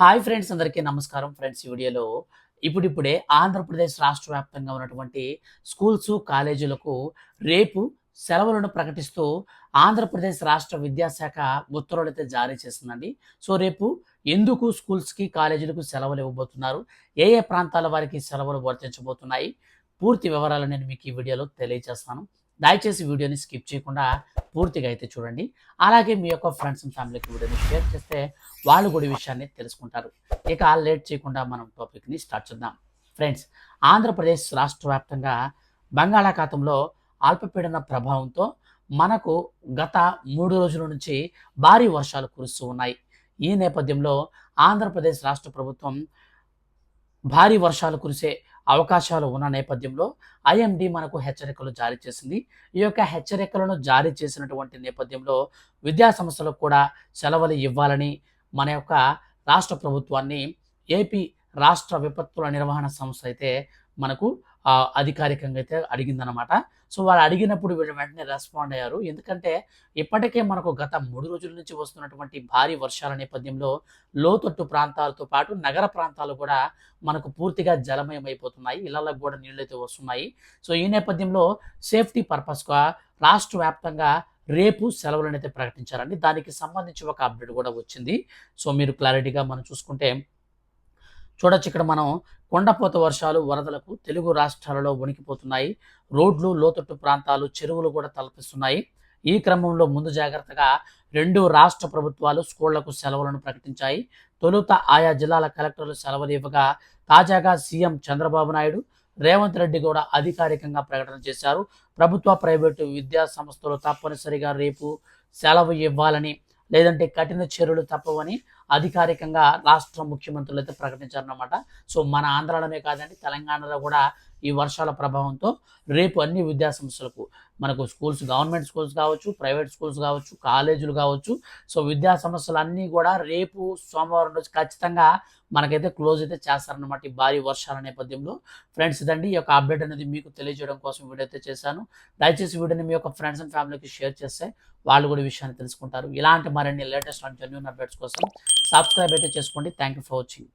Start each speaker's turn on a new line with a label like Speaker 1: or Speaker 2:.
Speaker 1: Hi friends అందరికీ నమస్కారం friends వీడియోలో. ఇప్పుడిప్పుడే ఆంధ్రప్రదేశ్ రాష్ట్ర వ్యాప్తంగా ఉన్నటువంటి స్కూల్స్ కాలేజీలకు రేపు సెలవులను ప్రకటిస్తూ ఆంధ్రప్రదేశ్ రాష్ట్ర విద్యాశాఖ ఉత్తర్వులు అయితే జారీ చేసిందండి. సో రేపు ఎందుకు స్కూల్స్కి కాలేజీలకు సెలవులు ఇవ్వబోతున్నారు? ఏ ఏ ప్రాంతాల వారికి సెలవులు వర్తించబోతున్నాయి? పూర్తి వివరాలు నేను మీకు ఈ వీడియోలో తెలియజేస్తాను. దయచేసి వీడియోని స్కిప్ చేయకుండా పూర్తిగా అయితే చూడండి. అలాగే మీ యొక్క ఫ్రెండ్స్ అండ్ ఫ్యామిలీకి వీడియోని షేర్ చేస్తే వాళ్ళు కూడా విషయాన్ని తెలుసుకుంటారు. ఇక లేట్ చేయకుండా మనం టాపిక్ని స్టార్ట్ చేద్దాం. ఫ్రెండ్స్ ఆంధ్రప్రదేశ్ రాష్ట్ర వ్యాప్తంగా బంగాళాఖాతంలో అల్పపీడన ప్రభావంతో మనకు గత మూడు రోజుల నుంచి భారీ వర్షాలు కురుస్తూ ఉన్నాయి. ఈ నేపథ్యంలో ఆంధ్రప్రదేశ్ రాష్ట్ర ప్రభుత్వం భారీ వర్షాలు కురిసే అవకాశాలు ఉన్న నేపథ్యంలో ఐఎండి మనకు హెచ్చరికలు జారీ చేసింది. ఈ యొక్క హెచ్చరికలను జారీ చేసినటువంటి నేపథ్యంలో విద్యా సంస్థలకు కూడా సెలవులు ఇవ్వాలని మన యొక్క రాష్ట్ర ప్రభుత్వాన్ని ఏపీ రాష్ట్ర విపత్తుల నిర్వహణ సంస్థ అయితే మనకు అధికారికంగా అయితే అడిగిందనమాట సో వాళ్ళు అడిగినప్పుడు వీళ్ళు వెంటనే రెస్పాండ్ అయ్యారు. ఎందుకంటే ఇప్పటికే మనకు గత మూడు రోజుల నుంచి వస్తున్నటువంటి భారీ వర్షాల నేపథ్యంలో లోతట్టు ప్రాంతాలతో పాటు నగర ప్రాంతాలు కూడా మనకు పూర్తిగా జలమయం అయిపోతున్నాయి ఇళ్ళకు కూడా నీళ్ళు అయితే వస్తున్నాయి. సో ఈ నేపథ్యంలో సేఫ్టీ పర్పస్గా రాష్ట్ర వ్యాప్తంగా రేపు సెలవులను అయితే ప్రకటించారండి. దానికి సంబంధించి ఒక అప్డేట్ కూడా వచ్చింది. సో మీరు క్లారిటీగా మనం చూసుకుంటే చూడొచ్చు ఇక్కడ మనం కొండపోత వర్షాలు వరదలకు తెలుగు రాష్ట్రాలలో వణికిపోతున్నాయి. రోడ్లు లోతట్టు ప్రాంతాలు చెరువులు కూడా తలపిస్తున్నాయి. ఈ క్రమంలో ముందు జాగ్రత్తగా రెండు రాష్ట్ర ప్రభుత్వాలు స్కూళ్ళకు సెలవులను ప్రకటించాయి. తొలుత ఆయా జిల్లాల కలెక్టర్లు సెలవులు ఇవ్వగా తాజాగా సీఎం చంద్రబాబు నాయుడు రేవంత్ రెడ్డి కూడా అధికారికంగా ప్రకటన చేశారు. ప్రభుత్వ ప్రైవేటు విద్యా సంస్థలు తప్పనిసరిగా రేపు సెలవు ఇవ్వాలని లేదంటే కఠిన చర్యలు తప్పవని అధికారికంగా రాష్ట్ర ముఖ్యమంత్రులు అయితే ప్రకటించారన్నమాట. సో మన ఆంధ్రాలోనే కాదండి తెలంగాణలో కూడా ఈ వర్షాల ప్రభావంతో రేపు అన్ని విద్యాసంస్థలకు మనకు స్కూల్స్ గవర్నమెంట్ స్కూల్స్ కావచ్చు ప్రైవేట్ స్కూల్స్ కావచ్చు కాలేజీలు కావచ్చు. సో విద్యా సంస్థలన్నీ కూడా రేపు సోమవారం రోజు ఖచ్చితంగా మనకైతే క్లోజ్ అయితే చేస్తారన్నమాట ఈ భారీ వర్షాల నేపథ్యంలో. ఫ్రెండ్స్ ఇదండి ఈ యొక్క అప్డేట్ అనేది మీకు తెలియజేయడం కోసం వీడియో అయితే చేశాను. దయచేసి వీడియోని మీ యొక్క ఫ్రెండ్స్ అండ్ ఫ్యామిలీకి షేర్ చేస్తే వాళ్ళు కూడా విషయాన్ని తెలుసుకుంటారు. ఇలాంటి మరిన్ని లేటెస్ట్ అండ్ జెన్యున్ అప్డేట్స్ కోసం సబ్స్క్రైబ్ అయితే చేసుకోండి. Thank you for watching.